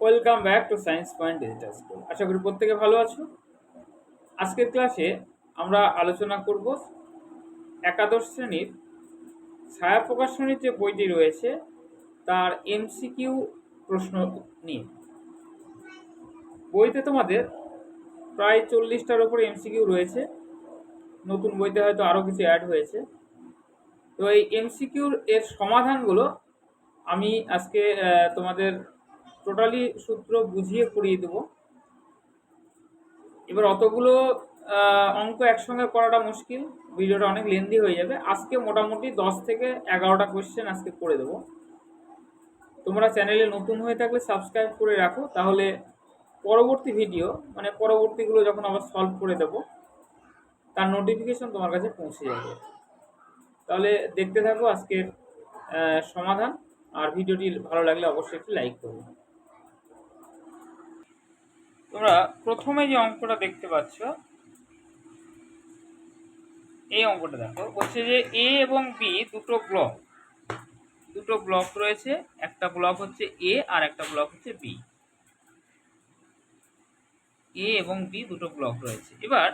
Welcome back to science point digital school আশা করি প্রত্যেকে ভালো আছো। আজকের ক্লাসে আমরা আলোচনা করব একাদশ শ্রেণির ছায়া প্রকাশনীর যে বইটি রয়েছে, তার এমসিকিউ প্রশ্ন নিয়ে। বইতে তোমাদের প্রায় চল্লিশটার উপরে এমসিকিউ রয়েছে। নতুন বইতে হয়তো আরও কিছু অ্যাড হয়েছে। তো এই এমসিকিউর এর সমাধানগুলো আমি আজকে তোমাদের টোটালি সূত্র বুঝিয়ে করিয়ে দেবো। এবার অতগুলো অঙ্ক একসঙ্গে করাটা মুশকিল, ভিডিওটা অনেক লেন্দি হয়ে যাবে। আজকে মোটামুটি দশ থেকে এগারোটা কোয়েশ্চেন আজকে করে দেবো। তোমরা চ্যানেলে নতুন হয়ে থাকলে সাবস্ক্রাইব করে রাখো, তাহলে পরবর্তী ভিডিও মানে পরবর্তীগুলো যখন আবার সলভ করে দেবো, তার নোটিফিকেশন তোমার কাছে পৌঁছে যাবে। তাহলে দেখতে থাকো আজকের সমাধান, আর ভিডিওটি ভালো লাগলে অবশ্যই একটি লাইক করবে তোমরা প্রথমে যে অঙ্কটা দেখতে পাচ্ছ, এই অঙ্কটা দেখো। বলছে যে এ এবং বি দুটো ব্লক দুটো ব্লক রয়েছে, একটা ব্লক হচ্ছে এ আর একটা ব্লক হচ্ছে বি এ এবং বি দুটো ব্লক রয়েছে। এবার,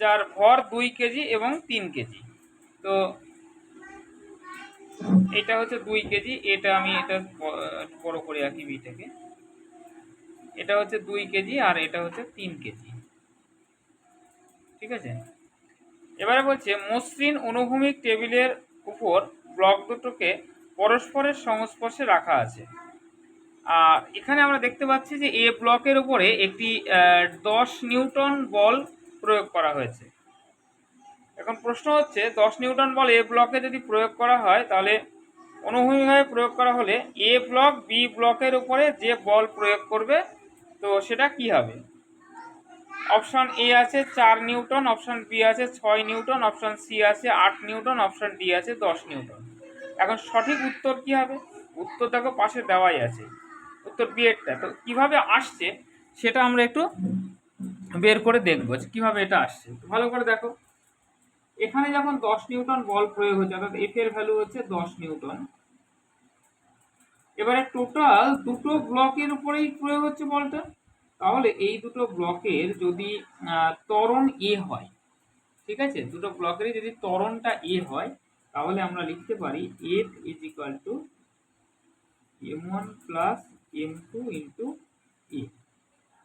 যার ভর দুই কেজি এবং তিন কেজি। তো, এটা হচ্ছে দুই কেজি, এটা আমি এটা বড় করে রাখি বিটাকে এটা হচ্ছে দুই কেজি আর এটা হচ্ছে তিন কেজি। ঠিক আছে? এবারে বলছে, মসৃণ অনুভূমিক টেবিলের উপর ব্লক দুটোকে পরস্পরের সংস্পর্শে রাখা আছে। আর এখানে আমরা দেখতে পাচ্ছি যে এ ব্লকের উপরে একটি দশ নিউটন বল প্রয়োগ করা হয়েছে। এখন প্রশ্ন হচ্ছে, দশ নিউটন বল এ ব্লকে যদি প্রয়োগ করা হয়, তাহলে অনুভূমিকভাবে প্রয়োগ করা হলে এ ব্লক বি ব্লকের উপরে যে বল প্রয়োগ করবে তো সেটা কি হবে? অপশন এ আছে চার নিউটন অপশন বি আছে ছয় নিউটন অপশন সি আছে আট নিউটন অপশন ডি আছে দশ নিউটন। এখন সঠিক উত্তর কি হবে? উত্তর দেখো পাশে দেওয়াই আছে। উত্তর বি এরটা। তো কীভাবে আসছে সেটা আমরা একটু বের করে দেখব যে কীভাবে এটা আসছে। ভালো করে দেখো। এখানে যখন দশ নিউটন বল প্রয়োগ হচ্ছে, অর্থাৎ এফ এর ভ্যালু হচ্ছে দশ নিউটন। এবারে টোটাল দুটো ব্লকের উপরেই প্রয়োগ হচ্ছে বলটা। তাহলে এই দুটো ব্লকের যদি আহ, ত্বরণ এ হয় ঠিক আছে? দুটো ব্লকেরই যদি ত্বরণটা এ হয় তাহলে আমরা লিখতে পারি F is equal to M one plus M two into A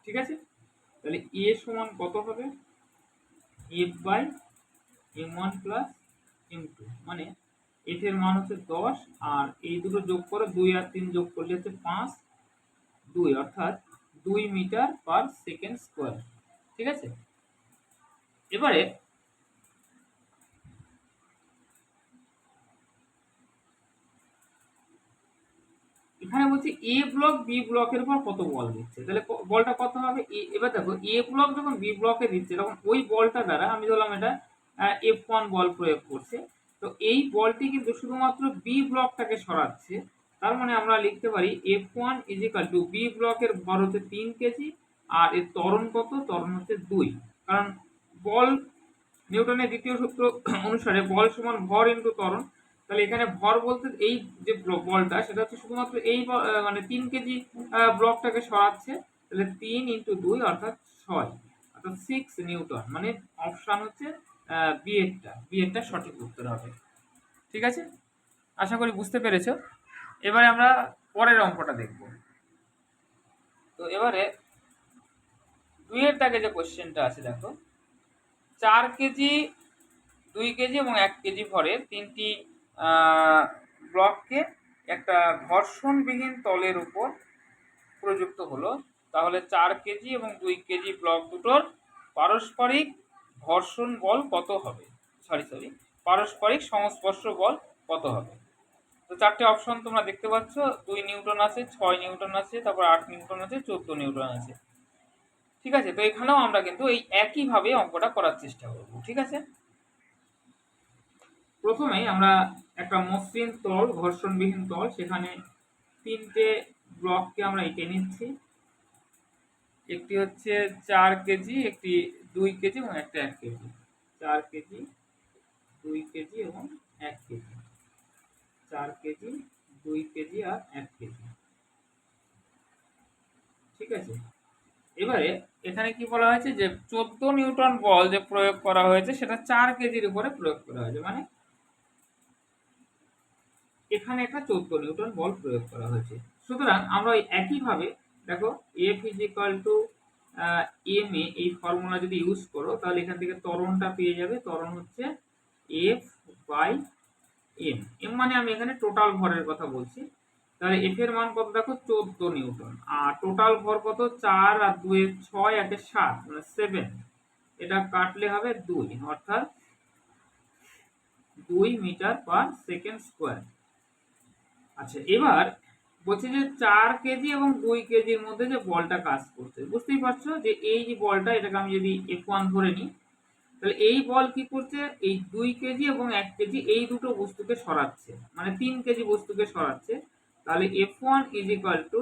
ঠিক আছে? তাহলে এ সমান কত হবে? F by M one plus M two মানে এফ এর মান হচ্ছে দশ, আর এই দুটো যোগ করে, দুই আর তিন যোগ করলে হচ্ছে পাঁচ, দুই, অর্থাৎ দুই মিটার পার সেকেন্ড স্কোয়ার, ঠিক আছে? এবারে এখানে বলছে এ ব্লক বি ব্লকের উপর কত বল দিচ্ছে? তাহলে বলটা কত হবে? এবার দেখো, এ ব্লক যখন বি ব্লকে দিচ্ছে, তখন ওই বলটা দ্বারা আমি ধরলাম এটা এফ ওয়ান বল প্রয়োগ করছে। তো এই বলটি কিন্তু শুধুমাত্র বি ব্লকটাকে সরাচ্ছে। তার মানে আমরা লিখতে পারি F one is equal to B ব্লকের ভর হচ্ছে তিন কেজি আর এর ত্বরণ কত? ত্বরণ হচ্ছে দুই। কারণ বল, নিউটনের দ্বিতীয় সূত্র অনুসারে বল সমান ভর ইন্টু ত্বরণ। তাহলে এখানে ভর বলতে এই যে বলটা, সেটা হচ্ছে শুধুমাত্র এই মানে তিন কেজি ব্লকটাকে সরাচ্ছে। তাহলে তিন ইন্টু দুই অর্থাৎ ছয়। অর্থাৎ সিক্স নিউটন। মানে অপশান হচ্ছে বি এরটা বি এরটা সঠিক উত্তর হবে। ঠিক আছে? আশা করি বুঝতে পেরেছ। এবারে আমরা পরের অঙ্কটা দেখব। তো এবারে দুইয়ের দাগে যে কোশ্চেনটা আছে, দেখো। চার কেজি, দুই কেজি এবং এক কেজি ভরের তিনটি ব্লককে একটা ঘর্ষণবিহীন তলের উপর প্রযুক্ত হলো। তাহলে চার কেজি এবং দুই কেজি ব্লক দুটোর পারস্পরিক ঘর্ষণ বল কত হবে? সরি সরি পারস্পরিক সংস্পর্শ বল কত হবে? তো চারটে অপশন তোমরা দেখতে পাচ্ছ। দুই নিউটন আছে, ছয় নিউটন আছে, তারপর আট নিউটন আছে, চোদ্দ নিউটন আছে। ঠিক আছে? তো এখানেও আমরা কিন্তু এই একইভাবে অঙ্কটা করার চেষ্টা করব, ঠিক আছে? প্রথমেই আমরা একটা মসৃণ তল, ঘর্ষণবিহীন তল, সেখানে তিনটে ব্লককে আমরা এঁকে নিচ্ছি। একটি হচ্ছে চার কেজি, একটি দুই কেজি এবং একটা এক কেজি। চার কেজি, দুই কেজি এবং এক কেজি। চার কেজি, দুই কেজি আর এক কেজি। ঠিক আছে? এবারে এখানে কি বলা হয়েছে যে চোদ্দ নিউটন বল যে প্রয়োগ করা হয়েছে, সেটা চার কেজির উপরে প্রয়োগ করা হয়েছে। মানে এখানে একটা চোদ্দ নিউটন বল প্রয়োগ করা হয়েছে। সুতরাং আমরা একইভাবে দেখো F is to M A এই ফর্মুলা যদি ইউজ করো, তাহলে এখান থেকে ত্বরণটা পেয়ে যাবে। ত্বরণ হচ্ছে এফ বাই এম এম মানে আমি এখানে টোটাল ভরের কথা বলছি। তাহলে এফ এর মান কত? দেখো চোদ্দ নিউটন। আর টোটাল ভর কত? চার আর দুয়ে ছয়, একে সাত মানে সেভেন এটা কাটলে হবে দুই, অর্থাৎ দুই মিটার পার সেকেন্ড স্কোয়ার আচ্ছা এবার বলছে যে চার কেজি এবং দুই কেজির মধ্যে যে বলটা কাজ করছে। বুঝতেই পারছ যে এই যে বলটা, এটাকে আমি যদি এফ ওয়ান ধরে নিই, তাহলে এই বল কি করছে? এই দুই কেজি এবং এক কেজি এই দুটো বস্তুকে সরাচ্ছে মানে তিন কেজি বস্তুকে সরাচ্ছে। তাহলে F one is equal to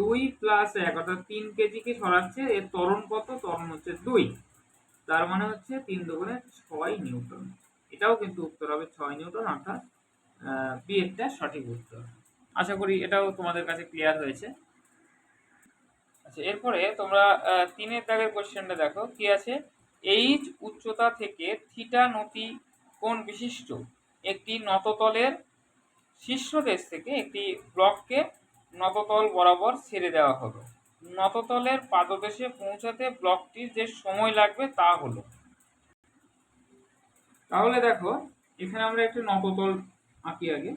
দুই প্লাস এক, অর্থাৎ তিন কেজিকে সরাচ্ছে, এর ত্বরণ কত? ত্বরণ হচ্ছে দুই। তার মানে হচ্ছে তিন দুগুণে ছয় নিউটন। এটাও কিন্তু উত্তর হবে ছয় নিউটন, অর্থাৎ বি এরটা সঠিক উত্তর। আশা করি এটাও তোমাদের কাছে ক্লিয়ার হয়েছে। আচ্ছা এরপরে তোমরা তিনের দাগের কোশ্চেনটা দেখো, কি আছে? এইচ উচ্চতা থেকে থিটা নতি কোণ বিশিষ্ট একটি নততলের শীর্ষদেশ থেকে একটি ব্লককে নততল বরাবর ছেড়ে দেওয়া হলো। নততলের পাদদেশে পৌঁছাতে ব্লকটির যে সময় লাগবে তা হলো। তাহলে দেখো, এখানে আমরা একটি নততল আঁকি আগে।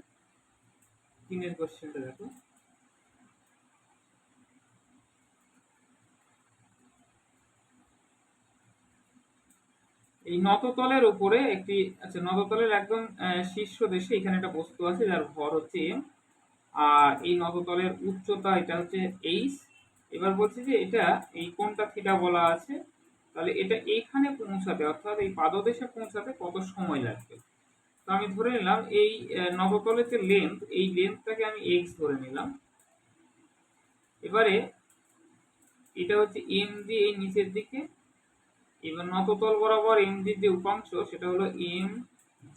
তিনের কোশ্চেনটা দেখো। এই নততলের উপরে একটি আচ্ছা নততলের একদম শীর্ষ দেশে এখানে একটা বস্তু আছে, যার ভর হচ্ছে এম আর এই নততলের উচ্চতা, এটা হচ্ছে এইচ এবার বলছি যে এটা, এই কোনটা থিটা বলা আছে, তাহলে এটা এইখানে পৌঁছাতে, অর্থাৎ এই পাদদেশে পৌঁছাতে কত সময় লাগবে? তো আমি ধরে নিলাম এই নবতলের যে লেন্থ এই লেন্থটাকে আমি এক্স ধরে নিলাম। এবারে এটা হচ্ছে এম জি এই নিচের দিকে, এবার নততল বরাবর এম জির যে উপাংশ, সেটা হলো এম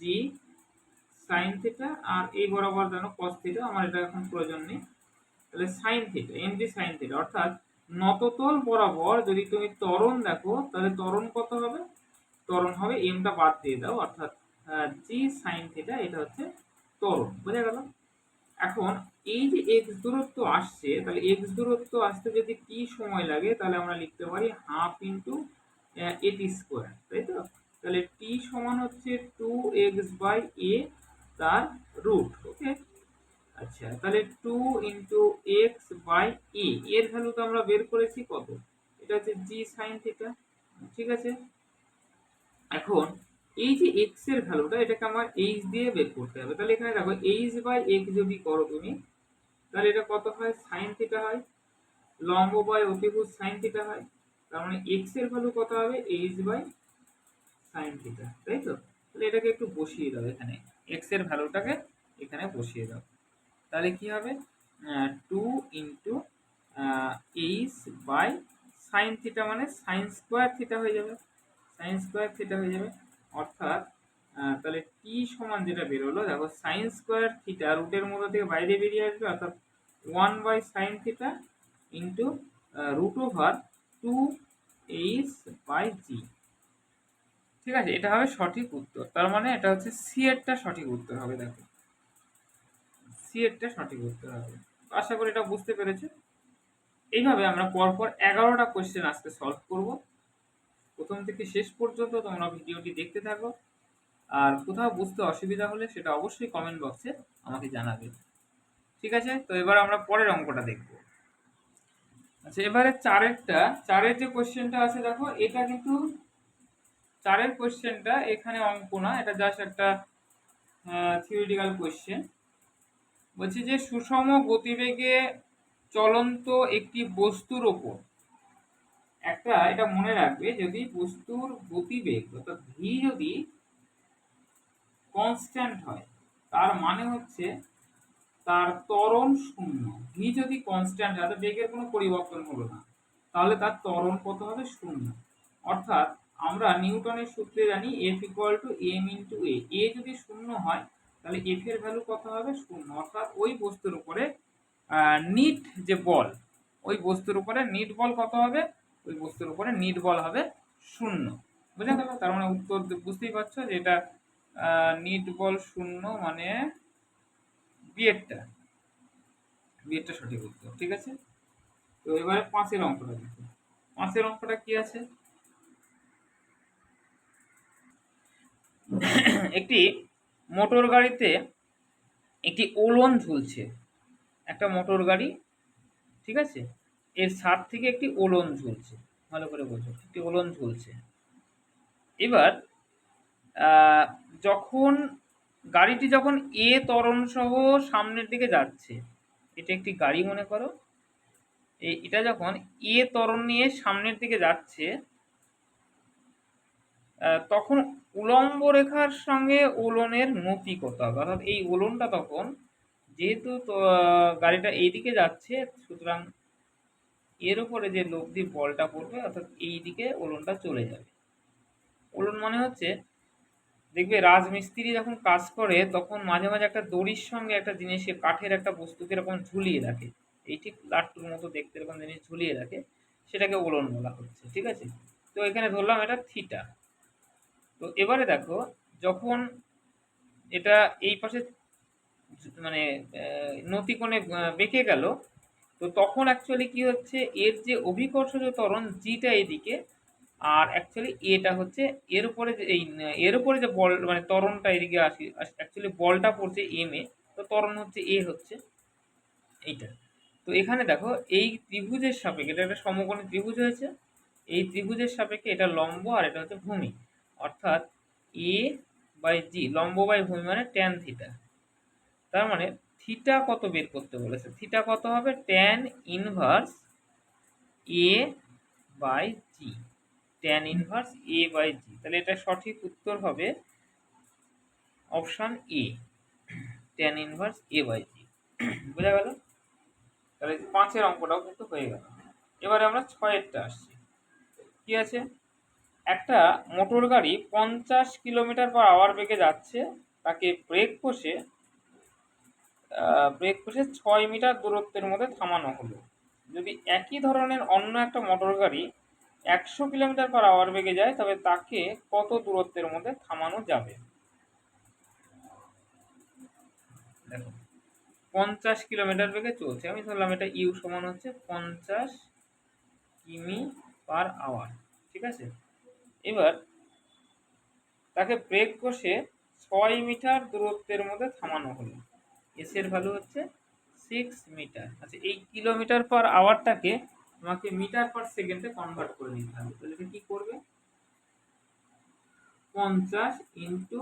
জি সাইন থিটা আর এই বরাবর যেন কস থিটা আমার এটা এখন প্রয়োজন নেই। তাহলে sine theta M G sine theta অর্থাৎ নততল বরাবর যদি তুমি ত্বরণ দেখো, তাহলে ত্বরণ কত হবে? ত্বরণ হবে এমটা বাদ দিয়ে দাও, অর্থাৎ জি সাইন থিটা এটা হচ্ছে ত্বরণ বোঝা গেল? এখন এই যে এক্স দূরত্ব আসছে, তাহলে এক্স দূরত্ব আসতে যদি টি সময় লাগে, তাহলে আমরা লিখতে পারি হাফ ইন্টু এটি স্কোয়ার তাই তো? তাহলে টি সমান হচ্ছে টু এক্স বাই এ তার রুট ওকে আচ্ছা তাহলে two into X by A এর ভ্যালু তো আমরা বের করেছি কত? এটা হচ্ছে জি সাইন থিটা ঠিক আছে? এখন এই যে এক্সের ভ্যালুটা এটাকে আমার এইচ দিয়ে বের করতে হবে। তাহলে এখানে দেখো এইচ বাই এক্স যদি করো তুমি, তাহলে এটা কত হয়? সাইন থিটা হয়। লম্ব বাই অতিভুজ সাইন থিটা হয়। তার মানে এক্সের ভ্যালু কত হবে? এইচ বাই সাইন থিটা তাই তো? তাহলে এটাকে একটু বসিয়ে দাও এখানে। এক্সের ভ্যালুটাকে এখানে বসিয়ে দাও। তাহলে কি হবে? Two into H by sine theta মানে সাইন স্কোয়ার থিটা হয়ে যাবে। সাইন স্কোয়ার থিটা হয়ে যাবে। অর্থাৎ তাহলে টি সমান যেটা বেরোলো, দেখো সাইন স্কোয়ার থিটা রুটের মধ্যে থেকে বাইরে বেরিয়ে আসবে, অর্থাৎ one by sine theta into root over two H by G ঠিক আছে? এটা হবে সঠিক উত্তর। তার মানে এটা হচ্ছে সি এরটা সঠিক উত্তর হবে, দেখো। সি এরটা সঠিক উত্তর হবে। আশা করি এটা বুঝতে পেরেছ। এইভাবে আমরা পরপর এগারোটা কোয়েশ্চেন আজকে সলভ করব। প্রথম থেকে শেষ পর্যন্ত তোমরা ভিডিওটি দেখতে থাকো। আর কোথাও বুঝতে অসুবিধা হলে সেটা অবশ্যই কমেন্ট বক্সে আমাকে জানাবে। ঠিক আছে? তো এবার আমরা পরের অঙ্কটা দেখব। আচ্ছা এবারে চারেরটা, চারের যে কোয়েশ্চেনটা আছে, দেখো, এটা কিন্তু চারের কোয়েশ্চেনটা এখানে অঙ্ক না, এটা জাস্ট একটা থিওরিটিক্যাল কোয়েশ্চেন বলছি যে সুষম গতিবেগে চলন্ত একটি বস্তুর ওপর একটা এটা মনে রাখবে, যদি বস্তুর গতিবেগ অর্থাৎ ভি যদি কনস্ট্যান্ট হয়, তার মানে হচ্ছে তার ত্বরণ শূন্য। ভি যদি কনস্ট্যান্ট হয় বেগের কোনো পরিবর্তন হলো না, তাহলে তার ত্বরণ কত হবে? শূন্য। অর্থাৎ আমরা নিউটনের সূত্রে জানি F equal to M into A A যদি শূন্য হয়, তাহলে এফ এর ভ্যালু কত হবে? শূন্য। অর্থাৎ ওই বস্তুর উপরে নিট যে বল, ওই বস্তুর উপরে নিট বল কত হবে? ওই বস্তুর উপরে নিট বল হবে শূন্য। বুঝা গেল তার মানে উত্তর বুঝতেই পারছ যে এটা নিট বল শূন্য মানে বিয়েরটা। বিয়েরটা সঠিক উত্তর, ঠিক আছে? তো এবারে পাঁচের অঙ্কটা দেখো। পাঁচের অঙ্কটা কি আছে? একটি মোটর গাড়িতে একটি ওলন ঝুলছে। একটা মোটর গাড়ি, ঠিক আছে? এর ছাদ থেকে একটি ওলন ঝুলছে, ভালো করে বোঝো, একটি ওলন ঝুলছে। এবার যখন গাড়িটি যখন এ ত্বরণ সহ সামনের দিকে যাচ্ছে, এটা একটি গাড়ি মনে করো এটা যখন এ ত্বরণ নিয়ে সামনের দিকে যাচ্ছে তখন উলম্ব রেখার সঙ্গে ওলনের নতি কত হবে অর্থাৎ এই ওলনটা তখন যেহেতু গাড়িটা এইদিকে যাচ্ছে, সুতরাং এর উপরে যে লব্ধি বলটা পড়বে, অর্থাৎ এই দিকে ওলনটা চলে যাবে। ওলন মানে হচ্ছে, দেখবে রাজমিস্ত্রি যখন কাজ করে, তখন মাঝে মাঝে একটা দড়ির সঙ্গে একটা জিনিসকে কাঠের একটা বস্তুকে এরকম ঝুলিয়ে রাখে। এই ঠিক লাট্টুর মতো দেখতে এরকম জিনিস ঝুলিয়ে রাখে, সেটাকে ওলন বলা হচ্ছে, ঠিক আছে? তো এখানে ধরলাম এটা থিটা। তো এবারে দেখো, যখন এটা এই পাশে মানে নতিকোণে বেঁকে গেল তো তখন অ্যাকচুয়ালি কি হচ্ছে, এর যে অভিকর্ষজ ত্বরণ জিটা এদিকে, আর অ্যাকচুয়ালি এটা হচ্ছে এর উপরে যে এই, এর উপরে যে বল মানে ত্বরণটা এদিকে আসি অ্যাকচুয়ালি বলটা পড়ছে এম এ তো ত্বরণ হচ্ছে এ হচ্ছে এইটা। তো এখানে দেখো, এই ত্রিভুজের সাপেক্ষে, এটা একটা সমকোণী ত্রিভুজ হয়েছে, এই ত্রিভুজের সাপেক্ষে এটা লম্ব আর এটা হচ্ছে ভূমি। অর্থাৎ এ বাই জি লম্ব বাই ভূমি মানে ট্যান থিটা তার মানে থিটা কত বের করতে বলেছে? থিটা কত হবে? Tan inverse A by G tan inverse A by G তাহলে এটা সঠিক উত্তর হবে option A tan inverse A by G বোঝা গেল? তাহলে পাঁচের অঙ্কটাও কিন্তু হয়ে গেল। এবারে আমরা ছয়েরটা আসছি। কি আছে? একটা মোটর গাড়ি পঞ্চাশ কিলোমিটার পার আওয়ার বেগে যাচ্ছে, তাকে ব্রেক কষে ব্রেক ছয় মিটার দূরত্বের মধ্যে থামানো হলো। যদি একই ধরনের অন্য একটা মোটর গাড়ি একশো কিলোমিটার পার আওয়ার বেগে যায়, তবে তাকে কত দূরত্বের মধ্যে থামানো যাবে? দেখো, পঞ্চাশ কিলোমিটার বেগে চলছে। আমি ধরলাম এটা ইউ সমান হচ্ছে পঞ্চাশ কিমি পার আওয়ার ঠিক আছে? এবার তাকে ব্রেক কষে ছয় মিটার দূরত্বের মধ্যে থামানো হলো। এস এর ভ্যালু হচ্ছে সিক্স মিটার আচ্ছা এই কিলোমিটার পার আওয়ারটাকে তোমাকে মিটার পার সেকেন্ডে কনভার্ট করে নিতে হবে। তাহলে এটা কি করবে? পঞ্চাশ ইন্টু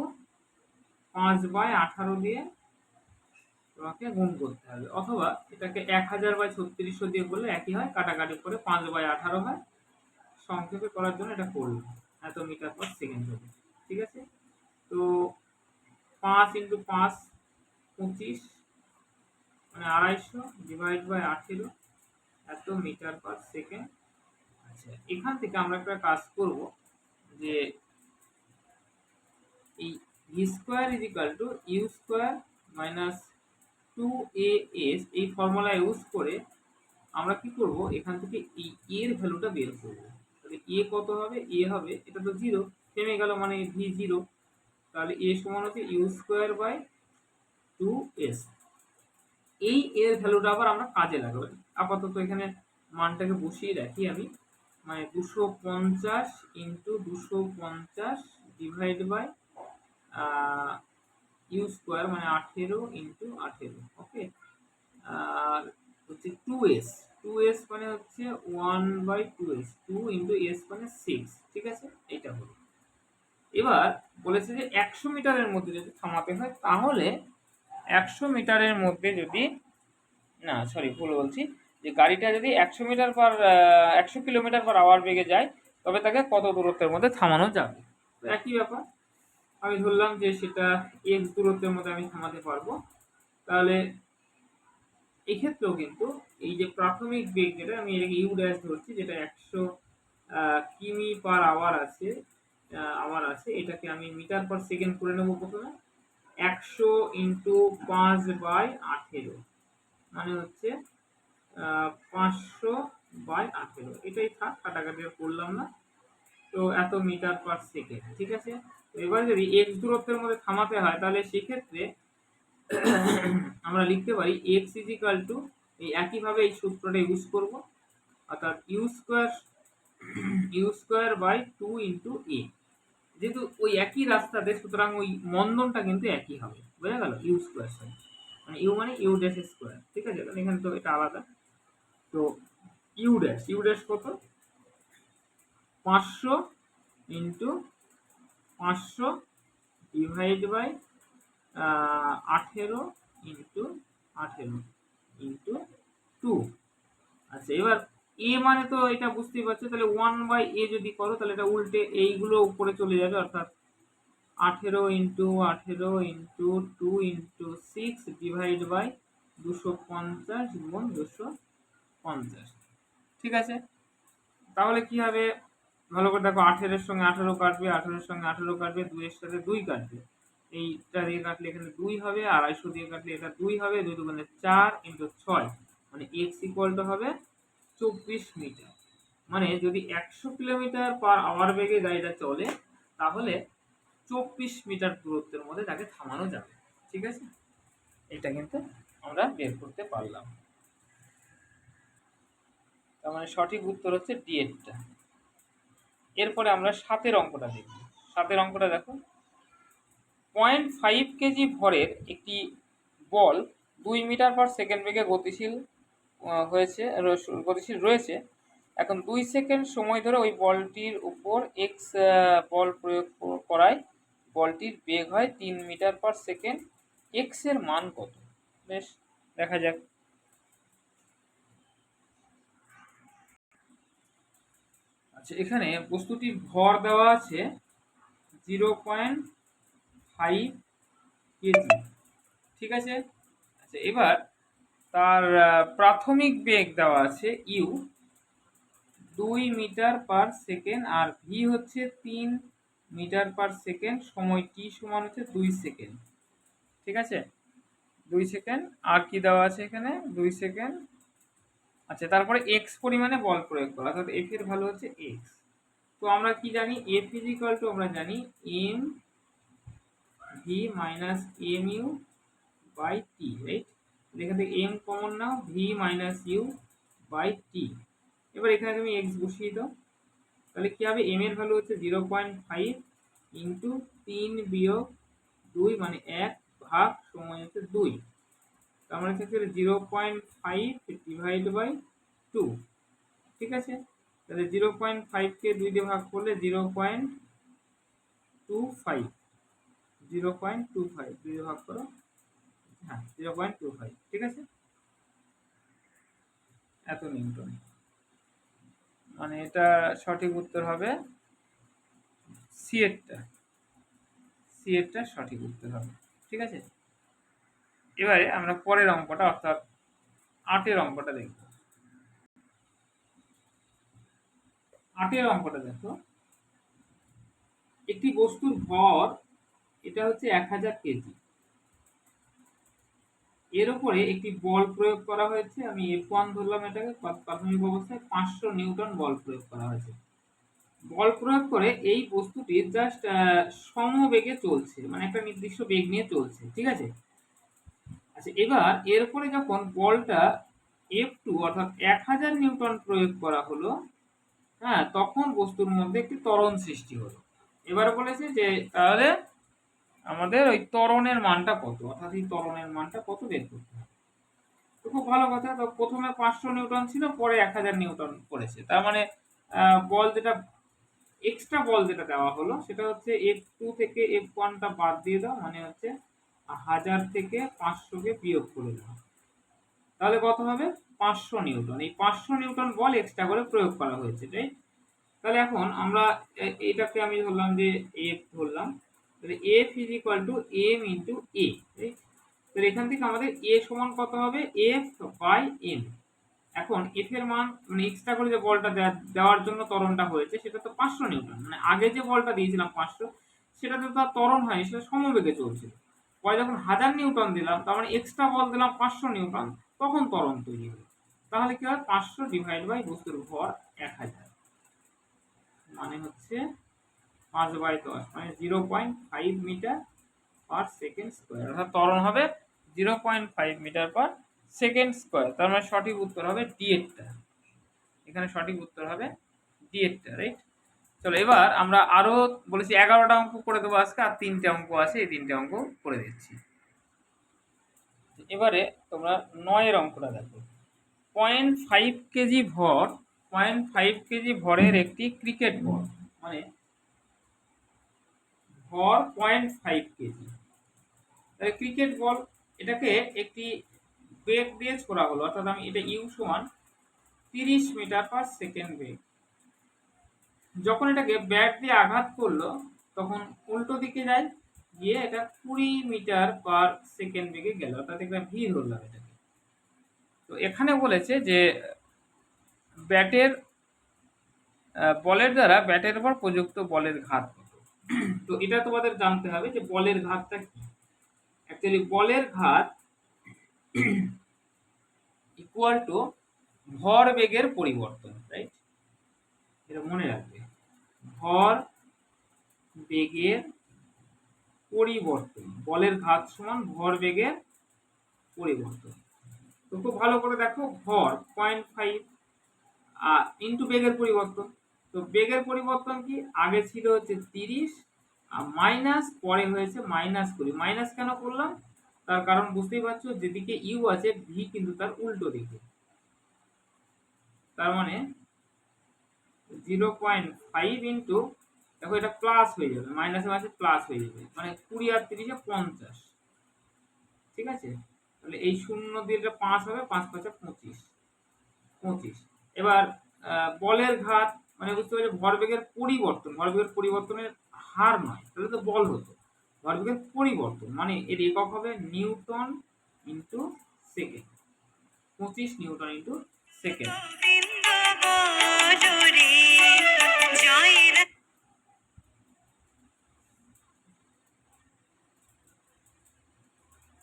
পাঁচ বাই আঠারো দিয়ে তোমাকে গুণ করতে হবে। অথবা এটাকে এক হাজার বাই ছত্রিশশো দিয়ে করলে একই হয়, কাটাকাটি করে পাঁচ বাই আঠারো হয়। সংক্ষেপে করার জন্য এটা করলাম এত মিটার পার সেকেন্ড হবে। ঠিক আছে? তো পাঁচ ইন্টু পাঁচ পঁচিশ মানে আড়াইশো ডিভাইড বাই আঠেরো এত মিটার পার সেকেন্ড আচ্ছা এখান থেকে আমরা একটা কাজ করব যে এই V square is equal to U square minus two A S এই ফর্মুলা ইউজ করে আমরা কি করব? এখান থেকে এই এর ভ্যালুটা বের করব। তাহলে এ কত হবে? এ হবে, এটা তো জিরো থেমে গেল মানে ভি জিরো তাহলে এ সমান হচ্ছে U square by two S এই এর ভ্যালুটা আবার আমরা কাজে লাগাবো। আপাতত এখানে মানটাকে বসিয়ে রাখি আমি। মানে দুশো পঞ্চাশ ইন্টু দুশো পঞ্চাশ ডিভাইড বাই ইউ স্কোয়ার মানে আঠেরো ইন্টু আঠেরো ওকে আর হচ্ছে টু এস টু এস মানে হচ্ছে one by two S two into S মানে সিক্স ঠিক আছে? এইটা হলো। এবার বলেছে যে একশো মিটারের মধ্যে যদি থামাতে হয়, তাহলে একশো মিটারের মধ্যে যদি না সরি ভুল বলছি যে গাড়িটা যদি একশো মিটার পার একশো কিলোমিটার পার আওয়ার বেগে যায় তবে তাকে কত দূরত্বের মধ্যে থামানো যাবে? তো একই ব্যাপার। আমি ধরলাম যে সেটা এক্স দূরত্বের মধ্যে আমি থামাতে পারব। তাহলে এক্ষেত্রেও কিন্তু এই যে প্রাথমিক বেগ যেটা আমি এটাকে ইউ ড্যাশ ধরছি যেটা একশো কিমি পার আওয়ার আছে আওয়ার আছে এটাকে আমি মিটার পার সেকেন্ড করে নেব প্রথমে। একশো ইন্টু পাঁচ বাই আঠেরো। মানে হচ্ছে পাঁচশো বাই আঠেরো। এটাই থাক, কাটাকাটি করলাম না। তো এত মিটার পার সেকেন্ড, ঠিক আছে? এবার যদি এক্স দূরত্বের মধ্যে থামাতে হয়, তাহলে সেক্ষেত্রে আমরা লিখতে পারি এক্স ইজিক্যাল টু এই একইভাবে এই সূত্রটা ইউজ করব। অর্থাৎ U square U square by two into A যেহেতু ওই একই রাস্তাতে, সুতরাং ওই মন্দনটা কিন্তু একই হবে। বোঝা গেল? ইউ স্কোয়ার মানে ইউ মানে ইউ ড্যাশ স্কোয়ার ঠিক আছে? কারণ এখানে তো এটা আলাদা। তো ইউ ড্যাশ ইউ ড্যাশ কত? পাঁচশো ইন্টু পাঁচশো ডিভাইড বাই আঠেরো ইন্টু আঠেরো ইন্টু টু আচ্ছা এবার এ মানে তো এটা বুঝতেই পারছ, তাহলে ওয়ান বাই এ যদি করো, তাহলে এটা উল্টে এইগুলো উপরে চলে যাবে, অর্থাৎ আঠেরো ইন্টু আঠেরো into two into six divide by দুশো পঞ্চাশ গুণ দুশো পঞ্চাশ। ঠিক আছে? তাহলে কি হবে? ভালো করে দেখো, আঠেরোর সঙ্গে আঠেরো কাটবে, আঠেরোর সঙ্গে আঠেরো কাটবে, দুইয়ের সাথে দুই কাটবে। এইটা দিয়ে কাটলে এখানে দুই হবে, আড়াইশো দিয়ে কাটলে এটা দুই হবে, দুই দুগুণে চার ইন্টু ছয় মানে এক্স ইকুয়াল টু হবে চব্বিশ মিটার। মানে যদি একশো কিলোমিটার পার আওয়ার বেগে গাড়িটা চলে, তাহলে চব্বিশ মিটার দূরত্বের মধ্যে তাকে থামানো যাবে। ঠিক আছে? এটা কিন্তু আমরা বের করতে পারলাম। তার মানে সঠিক উত্তর হচ্ছে ডিএডটা এরপরে আমরা সাতের অঙ্কটা দেখব। সাতের অঙ্কটা দেখো। পয়েন্ট ফাইভ কেজি ভরের একটি বল দুই মিটার পার সেকেন্ড বেগে গতিশীল হয়েছে গতিশীল রয়েছে। এখন দুই সেকেন্ড সময় ধরে ওই বলটির উপর এক্স বল প্রয়োগ করায়। বলটির বেগ হয় তিন মিটার পার সেকেন্ড। এক্সের মান কত? বেশ, দেখা যাক। আচ্ছা এখানে বস্তুটির ভর দেওয়া আছে জিরো পয়েন্ট ফাইভ কেজি। ঠিক আছে? আচ্ছা এবার তার প্রাথমিক বেগ দেওয়া আছে ইউ। দুই মিটার পার সেকেন্ড, আর ভি হচ্ছে তিন মিটার পার সেকেন্ড, সময় টি সমান হচ্ছে দুই সেকেন্ড। ঠিক আছে? দুই সেকেন্ড, আর কি দেওয়া আছে এখানে? দুই সেকেন্ড। আচ্ছা তারপরে এক্স পরিমাণে বল প্রয়োগ করা, অর্থাৎ এফ এর ভ্যালু হচ্ছে এক্স তো আমরা কি জানি? এফ ফিজিক্যাল টু আমরা জানি M V minus M U by T right এখান থেকে M common now V minus U by T এবার এখানে তুমি এক্স বসিয়ে দাও। তাহলে কি হবে? এম এর ভ্যালু হচ্ছে জিরো পয়েন্ট ফাইভ ইন্টু তিন বিয়োগ দুই মানে এক ভাগ সময় হচ্ছে দুই। তার মানে ক্ষেত্রে zero point five divide by two ঠিক আছে? তাহলে জিরো পয়েন্ট ফাইভকে দুই দিয়ে ভাগ করলে zero point two five zero point two five দুই ভাগ করো। হ্যাঁ জিরো পয়েন্ট টু ফাইভ ঠিক আছে? এত নিউটন মানে এটা সঠিক উত্তর হবে সি এরটা সঠিক উত্তর হবে, ঠিক আছে? এবারে আমরা পরের অঙ্কটা, অর্থাৎ আটের অঙ্কটা দেখব। আটের অঙ্কটা দেখো। একটি বস্তুর ভর, এটা হচ্ছে এক হাজার কেজি। এর উপরে একটি বল প্রয়োগ করা হয়েছে। আমি এফ ওয়ান ধরলাম এটাকে প্রাথমিক অবস্থায় পাঁচশো নিউটন বল প্রয়োগ করা হয়েছে। বল প্রয়োগ করে এই বস্তুটি জাস্ট সমবেগে চলছে মানে একটা নির্দিষ্ট বেগ নিয়ে চলছে, ঠিক আছে? আচ্ছা এবার এরপরে যখন বলটা এফ টু অর্থাৎ এক হাজার নিউটন প্রয়োগ করা হলো হ্যাঁ তখন বস্তুর মধ্যে একটি ত্বরণ সৃষ্টি হলো। এবার বলেছে যে তাহলে আমাদের ওই ত্বরণের মানটা কত? অর্থাৎ এই ত্বরণের মানটা কত বের করতে হবে? তো খুব ভালো কথা, তো প্রথমে পাঁচশো নিউটন ছিল, পরে এক হাজার নিউটন করেছে তার মানে বল যেটা এক্সট্রা বল যেটা দেওয়া হলো, সেটা হচ্ছে এফ টু থেকে এফ ওয়ানটা বাদ দিয়ে দাও মানে হচ্ছে হাজার থেকে পাঁচশোকে বিয়োগ করে দাও। তাহলে কত হবে? পাঁচশো নিউটন। এই পাঁচশো নিউটন বল এক্সট্রা করে প্রয়োগ করা হয়েছে তাই তাহলে এখন আমরা এটাকে আমি ধরলাম যে এফ ধরলাম। তাহলে F is equal to M into A তাহলে এখান থেকে আমাদের এ সমান কত হবে? এফ বাই এম এখন এফ এর মান মানে এক্সট্রা করে যে বলটা দেওয়ার জন্য ত্বরণটা হয়েছে, সেটা তো পাঁচশো নিউটন। মানে আগে যে বলটা দিয়েছিলাম পাঁচশো, সেটাতে তো আর ত্বরণ হয়নি, সেটা সমবেগে চলছিল। পরে যখন হাজার নিউটন দিলাম, তার মানে এক্সট্রা বল দিলাম পাঁচশো নিউটন, তখন ত্বরণ তৈরি হলো। তাহলে কি হয়? পাঁচশো ডিভাইড বাই বস্তুর ভর এক হাজার। মানে হচ্ছে পাঁচ বাই দশ মানে zero point five meter per second square. অর্থাৎ ত্বরণ হবে zero point five meter per second square. তার মানে সঠিক উত্তর হবে ডিএটটা এখানে সঠিক উত্তর হবে ডিএটটা রাইট চলো, এবার আমরা আরও বলেছি এগারোটা অঙ্ক করে দেবো আজকে, আর তিনটে অঙ্ক আছে, এই তিনটে অঙ্ক করে দিচ্ছি। এবারে তোমরা নয়ের অঙ্কটা দেখো। পয়েন্ট ফাইভ কেজি ভর, পয়েন্ট ফাইভ কেজি ভরের একটি ক্রিকেট বল মানে ভর পয়েন্ট ফাইভ কেজি। তাহলে ক্রিকেট বল এটাকে একটি বেগ দিয়ে ছোড়া হলো, অর্থাৎ আমি এটা ইউ সমান তিরিশ মিটার পার সেকেন্ড বেগ যখন এটাকে ব্যাট দিয়ে আঘাত করল, তখন উল্টো দিকে যায়, গিয়ে এটা কুড়ি মিটার পার সেকেন্ড বেগে গেল, অর্থাৎ একটা ভি ধরলাম এটাকে। তো এখানে বলেছে যে ব্যাটের বলের দ্বারা ব্যাটের উপর প্রযুক্ত বলের ঘাত। তো এটা তোমাদের জানতে হবে যে বলের ঘাতটা কি? অ্যাকচুয়ালি বলের ঘাত ইকুয়াল টু ভর বেগের পরিবর্তন রাইট এটা মনে রাখবে। ভর বেগের পরিবর্তন, বলের ঘাত সমান ভর বেগের পরিবর্তন। তো খুব ভালো করে দেখো, ভর পয়েন্ট ফাইভ ইন্টু বেগের পরিবর্তন। তো বেগের পরিবর্তন কি? আগে ছিল হচ্ছে তিরিশ, আর মাইনাস পরে হয়েছে মাইনাস কুড়ি। মাইনাস কেন করলাম? তার কারণ বুঝতেই পারছ, যেদিকে ইউ আছে ভি কিন্তু তার উল্টো দিকে। তার মানে জিরো পয়েন্ট ফাইভ ইন্টু দেখো এটা প্লাস হয়ে যাবে মাইনাসে মাসে প্লাস হয়ে যাবে। মানে কুড়ি আর তিরিশে পঞ্চাশ। ঠিক আছে? তাহলে এই শূন্য দিয়ে এটা পাঁচ হবে, পাঁচ পাঁচে পঁচিশ। পঁচিশ। এবার বলের ঘাত মানে বুঝতে পারছি, ভরবেগের পরিবর্তন, ভরবেগের পরিবর্তনের হার নয়, তাহলে তো বল হতো। ভরবেগের পরিবর্তন মানে এর একক হবে নিউটন ইন্টু সেকেন্ড পঁচিশ নিউটন ইন্টু সেকেন্ড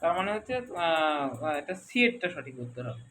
তার মানে হচ্ছে এটা সি এরটা সঠিক উত্তর হবে।